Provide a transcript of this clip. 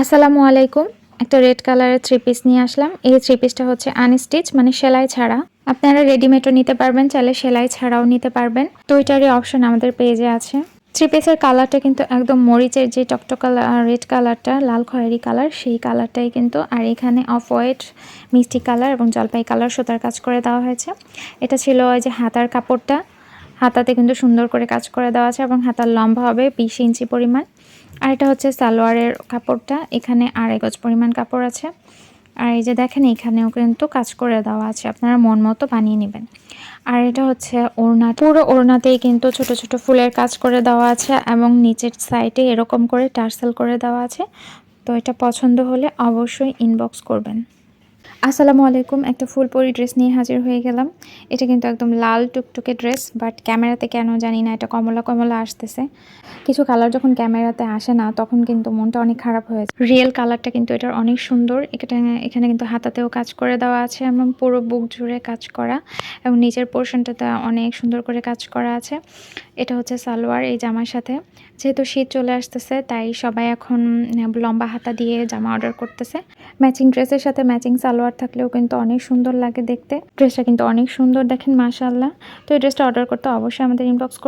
আসসালামু আলাইকুম। একটা রেড কালারের থ্রি পিস নিয়ে আসলাম। এই থ্রি পিসটা হচ্ছে আনস্টিচ মানে সেলাই ছাড়া। আপনারা রেডিমেডও নিতে পারবেন, চাইলে সেলাই ছাড়াও নিতে পারবেন। দুইটারই অপশন আমাদের পেজে আছে। থ্রি পিসের কালারটা কিন্তু একদম মরিচের যে টকটকা রেড কালারটা লাল খয়েরি কালার সেই কালারটাই কিন্তু। আর এখানে অফ হোয়াইট মিষ্টি কালার এবং জলপাই কালার সুতার কাজ করে দেওয়া হয়েছে। এটা ছিল ওই যে হাতার কাপড়টা। হাতাতে কিন্তু সুন্দর করে কাজ করে দেওয়া আছে এবং হাতার লম্বা হবে বিশ ইঞ্চি পরিমাণ। আর এটা হচ্ছে সালোয়ারের কাপড়টা। এখানে আড়াই গজ পরিমাণ কাপড় আছে। আর এই যে দেখেন, এখানেও কিন্তু কাজ করে দেওয়া আছে। আপনারা মন মতো বানিয়ে নেবেন। আর এটা হচ্ছে ওড়না। পুরো ওড়নাতেই কিন্তু ছোট ছোট ফুলের কাজ করে দেওয়া আছে এবং নিচের সাইডে এরকম করে টার্সেল করে দেওয়া আছে। তো এটা পছন্দ হলে অবশ্যই ইনবক্স করবেন। আসসালামু আলাইকুম, একটা ফুল পরি ড্রেস নিয়ে হাজির হয়ে গেলাম। এটা কিন্তু একদম লাল টুকটুকে ড্রেস বাট ক্যামেরাতে কেন জানি না, এটা কমলা কমলা আসতেছে। কিছু কালার যখন ক্যামেরাতে আসে না, তখন কিন্তু মনটা অনেক খারাপ হয়ে যায়। রিয়েল কালারটা কিন্তু এটার অনেক সুন্দর। এখানে এখানে কিন্তু হাতাতেও কাজ করে দেওয়া আছে এবং পুরো বুক জুড়ে কাজ করা, এবং নিচের পোর্শনটাতে অনেক সুন্দর করে কাজ করা আছে। এটা হচ্ছে সালোয়ার, এই জামার সাথে। যেহেতু শীত চলে আসতেছে, তাই সবাই এখন লম্বা হাতা দিয়ে জামা অর্ডার করতেছে। ম্যাচিং ড্রেসের সাথে ম্যাচিং সালোয়ার থাকলেও কিন্তু অনেক সুন্দর লাগে দেখতে। ড্রেসটা কিন্তু অনেক সুন্দর দেখেন মাশাল্লাহ তো এই ড্রেসটা অর্ডার করতে অবশ্যই আমাদের ইনবক্স